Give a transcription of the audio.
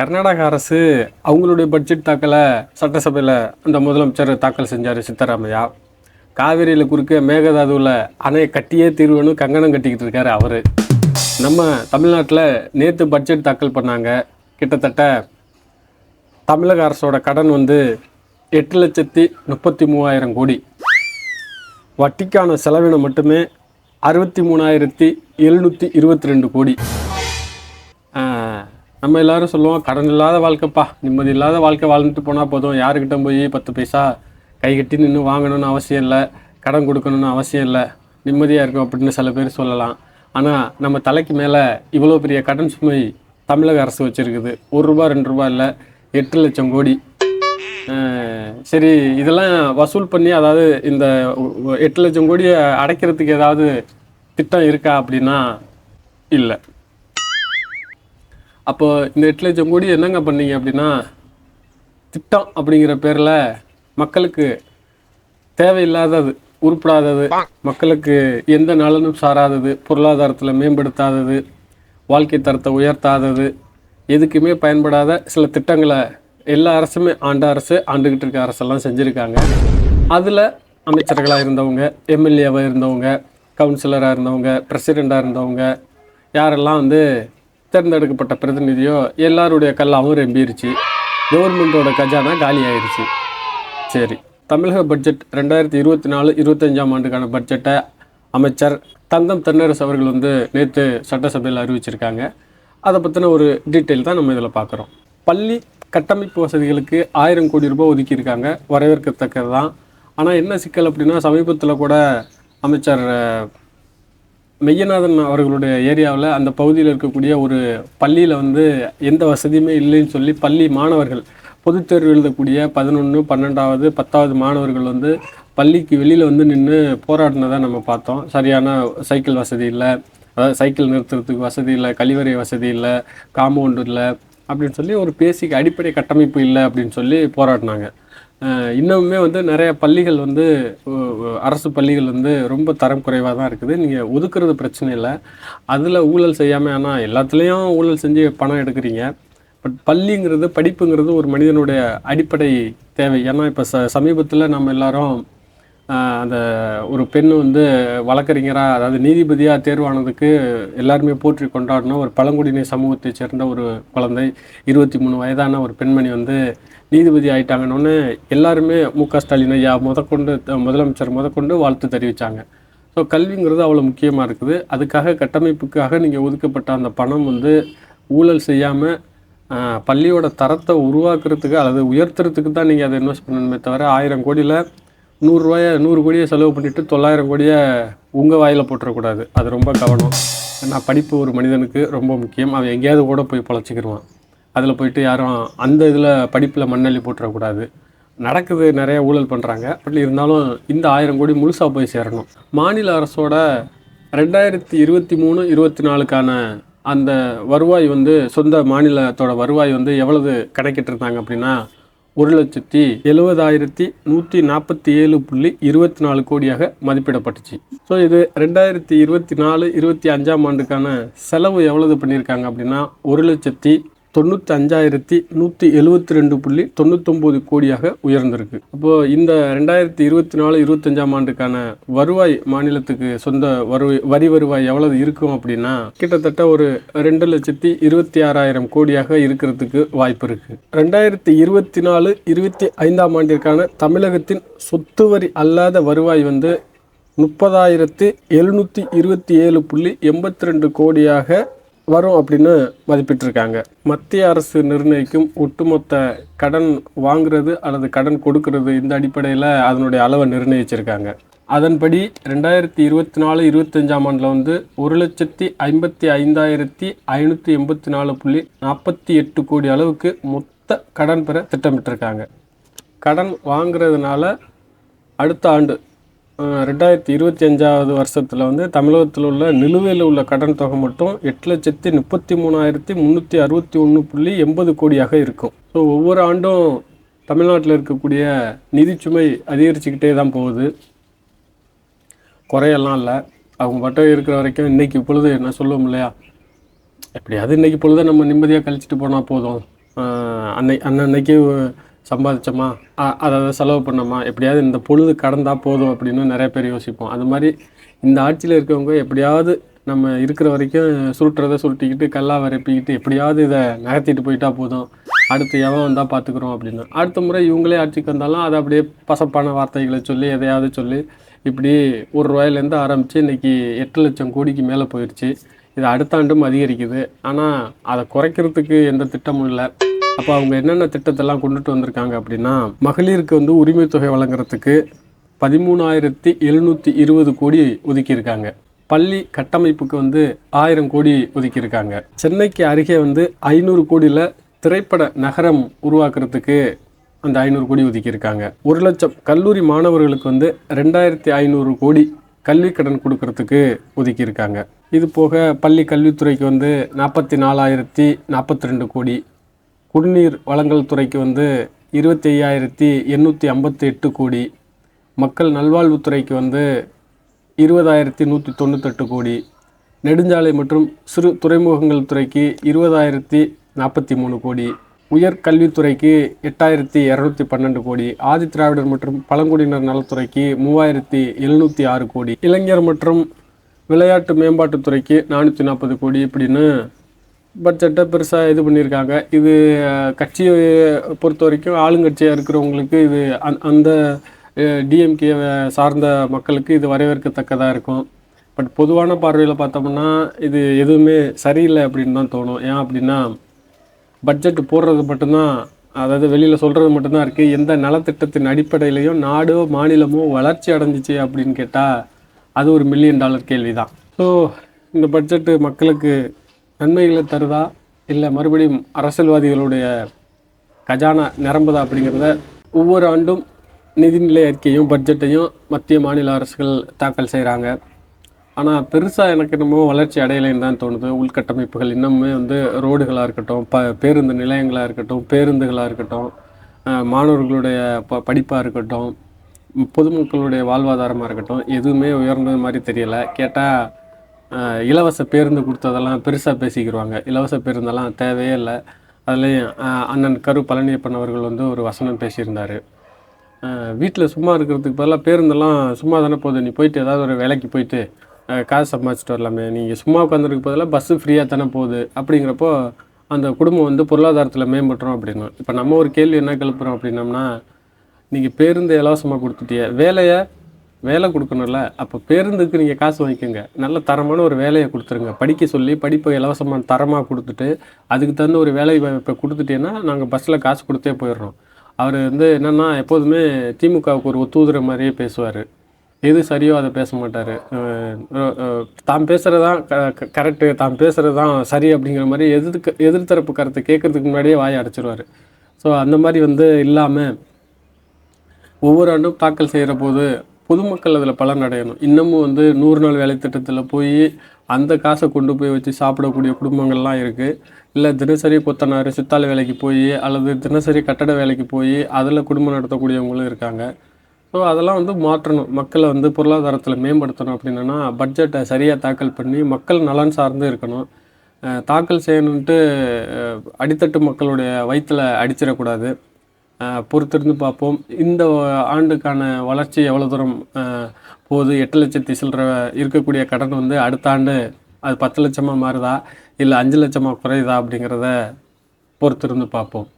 கர்நாடக அரசு அவங்களுடைய பட்ஜெட் தாக்கலை சட்டசபையில் அந்த முதலமைச்சர் தாக்கல் செஞ்சார் சித்தராமையா. காவிரியில் குறுக்க மேகதாதுவில் அணையை கட்டியே தீர்வுன்னு கங்கணம் கட்டிக்கிட்டு இருக்காரு அவர். நம்ம தமிழ்நாட்டில் நேற்று பட்ஜெட் தாக்கல் பண்ணாங்க. கிட்டத்தட்ட தமிழக அரசோட கடன் வந்து எட்டு லட்சத்தி முப்பத்தி மூவாயிரம் கோடி. வட்டிக்கான செலவினம் மட்டுமே அறுபத்தி மூணாயிரத்தி எழுநூற்றி இருபத்தி ரெண்டு கோடி. நம்ம எல்லாரும் சொல்லுவோம் கடன் இல்லாத வாழ்க்கைப்பா. நிம்மதி இல்லாத வாழ்க்கை வாழ்ந்துட்டு போனால் போதும். யாருக்கிட்ட போய் பத்து பைசா கை கட்டி நின்று வாங்கணும்னு அவசியம் இல்லை கடன் கொடுக்கணும்னு அவசியம் இல்லை. நிம்மதியாக இருக்கும் அப்படின்னு சில பேர் சொல்லலாம். ஆனால் நம்ம தலைக்கு மேலே இவ்வளோ பெரிய கடன் சுமை தமிழக அரசு வச்சுருக்குது. ஒரு ரூபா ரெண்டு ரூபா இல்லை எட்டு லட்சம் கோடி. சரி இதெல்லாம் வசூல் பண்ணி அதாவது இந்த எட்டு லட்சம் கோடியை அடைக்கிறதுக்கு ஏதாவது திட்டம் இருக்கா அப்படின்னா இல்லை. அப்போ இந்த எட்டு லட்சம் கோடி என்னங்க பண்ணீங்க அப்படின்னா திட்டம் அப்படிங்கிற பேரில் மக்களுக்கு தேவையில்லாதது உருப்படாதது மக்களுக்கு எந்த நலனும் சாராதது பொருளாதாரத்தில் மேம்படுத்தாதது வாழ்க்கை தரத்தை உயர்த்தாதது எதுக்குமே பயன்படாத சில திட்டங்களை எல்லா அரசுமே ஆண்ட அரசு ஆண்டுகிட்டு இருக்க அரசெல்லாம் செஞ்சுருக்காங்க. அதில் அமைச்சர்களாக இருந்தவங்க எம்எல்ஏவாக இருந்தவங்க கவுன்சிலராக இருந்தவங்க பிரசிடெண்ட்டாக இருந்தவங்க யாரெல்லாம் வந்து தேர்ந்தெடுக்கப்பட்ட பிரதிநிதியோ எல்லாருடைய கல்லாவும் ரெம்பிருச்சு. கவர்மெண்ட்டோட கஜானா காலி ஆயிருச்சு சரி தமிழக பட்ஜெட் ரெண்டாயிரத்தி இருபத்தி நாலு இருபத்தஞ்சாம் ஆண்டுக்கான பட்ஜெட்டை அமைச்சர் தங்கம் தென்னரசு அவர்கள் வந்து நேற்று சட்டசபையில் அறிவிச்சிருக்காங்க. அதை பற்றின ஒரு டீட்டெயில் தான் நம்ம இதில் பார்க்குறோம் பள்ளி கட்டமைப்பு வசதிகளுக்கு ஆயிரம் கோடி ரூபாய் ஒதுக்கியிருக்காங்க. வரவேற்கத்தக்கது தான் ஆனால் என்ன சிக்கல் அப்படின்னா சமீபத்தில் கூட அமைச்சர் மெய்யநாதன் அவர்களுடைய ஏரியாவில் அந்த பகுதியில் இருக்கக்கூடிய ஒரு பள்ளியில் வந்து எந்த வசதியுமே இல்லைன்னு சொல்லி பள்ளி மாணவர்கள் பொதுத் தேர்வு எழுதக்கூடிய பதினொன்று பன்னெண்டாவது பத்தாவது மாணவர்கள் வந்து பள்ளிக்கு வெளியில் வந்து நின்று போராடினதை நம்ம பார்த்தோம். சரியான சைக்கிள் வசதி இல்லை. அதாவது சைக்கிள் நிறுத்துறதுக்கு வசதி இல்லை கழிவறை வசதி இல்லை காம்பவுண்டு இல்லை அப்படின்னு சொல்லி ஒரு பேசிக் அடிப்படை கட்டமைப்பு இல்லை அப்படின்னு சொல்லி போராடினாங்க. இன்னமுமே வந்து நிறைய பள்ளிகள் வந்து அரசு பள்ளிகள் வந்து ரொம்ப தரம் குறைவாக தான் இருக்குது. நீங்கள் ஒதுக்குறது பிரச்சனை இல்லை. அதில் ஊழல் செய்யாமல் ஆனால் எல்லாத்துலேயும் ஊழல் செஞ்சு பணம் எடுக்கிறீங்க. பட் பள்ளிங்கிறது படிப்புங்கிறது ஒரு மனிதனுடைய அடிப்படை தேவை. ஏன்னா இப்போ ச சமீபத்தில் நம்ம எல்லாரும் அந்த ஒரு பெண் வந்து வழக்கறிஞராக அதாவது நீதிபதியாக தேர்வானதுக்கு எல்லாருமே போற்றி கொண்டாடணும் ஒரு பழங்குடியின சமூகத்தைச் சேர்ந்த ஒரு குழந்தை இருபத்தி மூணு வயதான ஒரு பெண்மணி வந்து நீதிபதி ஆயிட்டாங்கன்னு எல்லாருமே மு க ஸ்டாலின் ஐயா முதற்கொண்டு முதலமைச்சர் முதற்கொண்டு வாழ்த்து தெரிவித்தாங்க ஸோ கல்விங்கிறது அவ்வளோ முக்கியமாக இருக்குது. அதுக்காக கட்டமைப்புக்காக நீங்கள் ஒதுக்கப்பட்ட அந்த பணம் வந்து ஊழல் செய்யாமல் பள்ளியோட தரத்தை உருவாக்குறதுக்கு அல்லது உயர்த்துறதுக்கு தான் நீங்கள் அதை இன்வெஸ்ட் பண்ணணுமே தவிர ஆயிரம் கோடியில் நூறுரூவாய நூறு கோடியை செலவு பண்ணிவிட்டு தொள்ளாயிரம் கோடியை உங்கள் வாயில் போட்டுறக்கூடாது. அது ரொம்ப கவனம். ஏன்னா படிப்பு ஒரு மனிதனுக்கு ரொம்ப முக்கியம். அவன் எங்கேயாவது கூட போய் பொழைச்சிக்கிருவான். அதில் போயிட்டு யாரும் அந்த இதில் படிப்பில் மண்ணள்ளி போட்டுறக்கூடாது. நடக்குது நிறைய ஊழல் பண்ணுறாங்க பட் இருந்தாலும் இந்த ஆயிரம் கோடி முழுசாக போய் சேரணும். மாநில அரசோட ரெண்டாயிரத்தி இருபத்தி மூணு இருபத்தி நாலுக்கான அந்த வருவாய் வந்து சொந்த மாநிலத்தோட வருவாய் வந்து எவ்வளவு கணக்கிட்டு இருந்தாங்க அப்படின்னா ஒரு லட்சத்தி எழுபதாயிரத்தி நூற்றி நாற்பத்தி ஏழு புள்ளி இருபத்தி நாலு கோடியாக மதிப்பிடப்பட்டுச்சு. ஸோ இது ரெண்டாயிரத்தி இருபத்தி நாலு இருபத்தி அஞ்சாம் ஆண்டுக்கான செலவு எவ்வளவு பண்ணியிருக்காங்க அப்படின்னா ஒரு லட்சத்தி தொண்ணூத்தஞ்சாயிரத்தி நூற்றி எழுபத்தி ரெண்டு புள்ளி தொண்ணூத்தொம்பது கோடியாக உயர்ந்திருக்கு. அப்போது இந்த ரெண்டாயிரத்தி இருபத்தி நாலு இருபத்தஞ்சாம் ஆண்டுக்கான வருவாய் மாநிலத்துக்கு சொந்த வருவாய் வரி வருவாய் எவ்வளவு இருக்கும் அப்படின்னா கிட்டத்தட்ட ஒரு ரெண்டு லட்சத்தி இருபத்தி ஆறாயிரம் கோடியாக இருக்கிறதுக்கு வாய்ப்பு இருக்கு. ரெண்டாயிரத்தி இருபத்தி நாலு இருபத்தி ஐந்தாம் ஆண்டிற்கான தமிழகத்தின் சொத்து வரி அல்லாத வருவாய் வந்து முப்பதாயிரத்து எழுநூற்றி இருபத்தி ஏழு புள்ளி எண்பத்தி ரெண்டு கோடியாக வரும் அப்படின்னு மதிப்பிட்டிருக்காங்க. மத்திய அரசு நிர்ணயிக்கும் ஒட்டுமொத்த கடன் வாங்குறது அல்லது கடன் கொடுக்கறது இந்த அடிப்படையில் அதனுடைய அளவை நிர்ணயிச்சிருக்காங்க. அதன்படி ரெண்டாயிரத்தி இருபத்தி நாலு இருபத்தஞ்சாம் ஆண்டில் வந்து ஒரு லட்சத்தி ஐம்பத்தி ஐந்தாயிரத்தி ஐநூற்றி எண்பத்தி நாலு புள்ளி நாற்பத்தி எட்டு கோடி அளவுக்கு மொத்த கடன் பெற திட்டமிட்டிருக்காங்க. கடன் வாங்குறதுனால அடுத்த ஆண்டு ரெண்டாயிரத்தி இருபத்தி அஞ்சாவது வருஷத்தில் வந்து தமிழகத்தில் உள்ள நிலுவையில் உள்ள கடன் தொகை மட்டும் எட்டு லட்சத்தி முப்பத்தி மூணாயிரத்தி முந்நூற்றி அறுபத்தி ஒன்று புள்ளி எண்பது கோடியாக இருக்கும். ஸோ ஒவ்வொரு ஆண்டும் தமிழ்நாட்டில் இருக்கக்கூடிய நிதிச்சுமை அதிகரிச்சுக்கிட்டே தான் போகுது. குறையெல்லாம் இல்லை. அவங்க மட்டும் இருக்கிற வரைக்கும் இன்னைக்கு பொழுது என்ன சொல்லுவோம் இல்லையா? எப்படியாவது இன்னைக்கு பொழுது நம்ம நிம்மதியாக கழிச்சிட்டு போனால் போதும். அன்னை அன்னன்னைக்கு சம்பாதிச்சோமா? அதை அதை செலவு பண்ணோமா? எப்படியாவது இந்த பொழுது கடந்தால் போதும் அப்படின்னு நிறைய பேர் யோசிப்போம். அது மாதிரி இந்த ஆட்சியில் இருக்கவங்க எப்படியாவது நம்ம இருக்கிற வரைக்கும் சுருட்டுறதை சுருட்டிக்கிட்டு கல்லா வரப்பிக்கிட்டு எப்படியாவது இதை நகர்த்திட்டு போயிட்டா போதும். அடுத்து எவன் வந்தால் பார்த்துக்குறோம் அப்படின்னு. அடுத்த முறை இவங்களே ஆட்சிக்கு வந்தாலும் அதை அப்படியே பசப்பான வார்த்தைகளை சொல்லி எதையாவது சொல்லி இப்படி ஒரு ரூபாயிலேருந்து ஆரம்பித்து இன்னைக்கு எட்டு லட்சம் கோடிக்கு மேலே போயிடுச்சு இது அடுத்த ஆண்டும் அதிகரிக்குது. ஆனால் அதை குறைக்கிறதுக்கு எந்த திட்டமும் இல்லை. அப்போ அவங்க என்னென்ன திட்டத்தெல்லாம் கொண்டுட்டு வந்திருக்காங்க அப்படின்னா மகளிருக்கு வந்து உரிமை தொகை வழங்குறதுக்கு பதிமூணாயிரத்தி எழுநூற்றி இருபது கோடி ஒதுக்கியிருக்காங்க. பள்ளி கட்டமைப்புக்கு வந்து ஆயிரம் கோடி ஒதுக்கியிருக்காங்க. சென்னைக்கு அருகே வந்து ஐநூறு கோடியில் திரைப்பட நகரம் உருவாக்குறதுக்கு அந்த ஐநூறு கோடி ஒதுக்கியிருக்காங்க. ஒரு லட்சம் கல்லூரி மாணவர்களுக்கு வந்து ரெண்டாயிரத்தி ஐநூறு கோடி கல்வி கடன் கொடுக்கறதுக்கு ஒதுக்கியிருக்காங்க. இது போக பள்ளி கல்வித்துறைக்கு வந்து நாற்பத்தி நாலாயிரத்தி நாற்பத்தி ரெண்டு கோடி குடிநீர் வழங்கல் துறைக்கு வந்து இருபத்தி ஐயாயிரத்தி எண்ணூற்றி ஐம்பத்தி எட்டு கோடி. மக்கள் நல்வாழ்வுத்துறைக்கு வந்து இருபதாயிரத்தி நூற்றி தொண்ணூத்தெட்டு கோடி. நெடுஞ்சாலை மற்றும் சிறு துறைமுகங்கள் துறைக்கு இருபதாயிரத்தி நாற்பத்தி மூணு கோடி. உயர் கல்வித்துறைக்கு எட்டாயிரத்தி இரநூத்தி பன்னெண்டு கோடி. ஆதி திராவிடர் மற்றும் பழங்குடியினர் நலத்துறைக்கு மூவாயிரத்தி எழுநூற்றி ஆறு கோடி. இளைஞர் மற்றும் விளையாட்டு மேம்பாட்டுத்துறைக்கு நானூற்றி நாற்பது கோடி இப்படின்னு பட்ஜெட்டை பெருசாக இது பண்ணியிருக்காங்க. இது கட்சியை பொறுத்த வரைக்கும் ஆளுங்கட்சியாக இருக்கிறவங்களுக்கு இது அந் அந்த டிஎம்கே சார்ந்த மக்களுக்கு இது வரவேற்கத்தக்கதாக இருக்கும். பட் பொதுவான பார்வையில் பார்த்தோம்னா இது எதுவுமே சரியில்லை அப்படின்னு தான் தோணும். ஏன் அப்படின்னா பட்ஜெட் போடுறது மட்டும்தான் அதாவது வெளியில் சொல்கிறது மட்டும்தான் இருக்குது எந்த நலத்திட்டத்தின் அடிப்படையிலையும் நாடோ மாநிலமோ வளர்ச்சி அடைஞ்சிச்சு அப்படின்னு கேட்டால் அது ஒரு மில்லியன் டாலர் கேள்வி தான் ஸோ இந்த பட்ஜெட்டு மக்களுக்கு நன்மைகளை தருதா? இல்லை மறுபடியும் அரசியல்வாதிகளுடைய கஜானா நிரம்புதா அப்படிங்கிறத ஒவ்வொரு ஆண்டும் நிதிநிலை அறிக்கையும் பட்ஜெட்டையும் மத்திய மாநில அரசுகள் தாக்கல் செய்கிறாங்க ஆனால் பெருசாக எனக்கு என்னமோ வளர்ச்சி அடையலைன்னு தான் தோணுது. உள்கட்டமைப்புகள் இன்னுமே வந்து ரோடுகளாக இருக்கட்டும் ப பேருந்து நிலையங்களாக இருக்கட்டும் பேருந்துகளாக இருக்கட்டும் மாணவர்களுடைய ப படிப்பாக இருக்கட்டும் பொதுமக்களுடைய வாழ்வாதாரமாக இருக்கட்டும் எதுவுமே உயர்ந்தது மாதிரி தெரியலை. கேட்டால் இலவச பேருந்து கொடுத்ததெல்லாம் பெருசாக பேசிக்கிடுவாங்க இலவச பேருந்தெல்லாம் தேவையே இல்லை. அதுலேயும் அண்ணன் கரு பழனியப்பன் அவர்கள் வந்து ஒரு வசனம் பேசியிருந்தார். வீட்டில் சும்மா இருக்கிறதுக்கு பதிலாக பேருந்தெல்லாம் சும்மா தானே போகுது. நீ போயிட்டு ஏதாவது ஒரு வேலைக்கு போயிட்டு காசு சம்பாதிச்சிட்டு வரலாமே. நீங்கள் சும்மா உட்காந்துருக்கு பதிலாக பஸ்ஸு ஃப்ரீயாக தானே போகுது. அப்படிங்கிறப்போ அந்த குடும்பம் வந்து பொருளாதாரத்தில் மேம்பட்டுறோம் அப்படின்னா இப்போ நம்ம ஒரு கேள்வி என்ன கிளப்புறோம் அப்படின்னம்னா நீங்கள் பேருந்து இலவசமாக கொடுத்துட்டிய. வேலையை வேலை கொடுக்கணும்ல அப்போ பேருந்துக்கு நீங்கள் காசு வாங்கிக்கோங்க. நல்ல தரமான ஒரு வேலையை கொடுத்துருங்க. படிக்க சொல்லி படிப்பை இலவசமாக தரமாக கொடுத்துட்டு அதுக்கு தகுந்த ஒரு வேலை இப்போ கொடுத்துட்டீங்கன்னா நாங்கள் பஸ்ஸில் காசு கொடுத்தே போயிடுறோம். அவர் வந்து என்னென்னா எப்போதுமே திமுகவுக்கு ஒரு ஒத்துதுற மாதிரியே பேசுவார். எது சரியோ அதை பேச மாட்டார். தாம் பேசுகிறது தான் கரெக்டு தாம் பேசுகிறது தான் சரி அப்படிங்கிற மாதிரி எதிர்க்கு எதிர்த்தரப்பு கருத்தை கேட்குறதுக்கு முன்னாடியே வாய அடைச்சிருவார். ஸோ அந்த மாதிரி வந்து இல்லாமல் ஒவ்வொரு ஆண்டும் தாக்கல் செய்கிற போது பொதுமக்கள் அதில் பலன் அடையணும். இன்னமும் வந்து நூறு நாள் வேலை திட்டத்தில் போய் அந்த காசை கொண்டு போய் வச்சு சாப்பிடக்கூடிய குடும்பங்கள்லாம் இருக்குது இல்லை தினசரி கொத்தனார் சித்தாள் வேலைக்கு போய் அல்லது தினசரி கட்டட வேலைக்கு போய் அதில் குடும்பம் நடத்தக்கூடியவங்களும் இருக்காங்க. ஸோ அதெல்லாம் வந்து மாற்றணும். மக்களை வந்து பொருளாதாரத்தில் மேம்படுத்தணும் அப்படின்னா பட்ஜெட்டை சரியாக தாக்கல் பண்ணி மக்கள் நலன் சார்ந்து இருக்கணும். தாக்கல் செய்யணுன்ட்டு அடித்தட்டு மக்களுடைய வயிற்றில் அடிச்சிடக்கூடாது. பொறுத்திருந்து பார்ப்போம். இந்த ஆண்டுக்கான வளர்ச்சி எவ்வளோ தூரம் போது போகுது? எட்டு லட்சத்தி சில்லற இருக்கக்கூடிய கடன் வந்து அடுத்த ஆண்டு அது பத்து லட்சமாக மாறுதா? இல்லை அஞ்சு லட்சமாக குறையுதா அப்படிங்கிறத பொறுத்திருந்து பார்ப்போம்.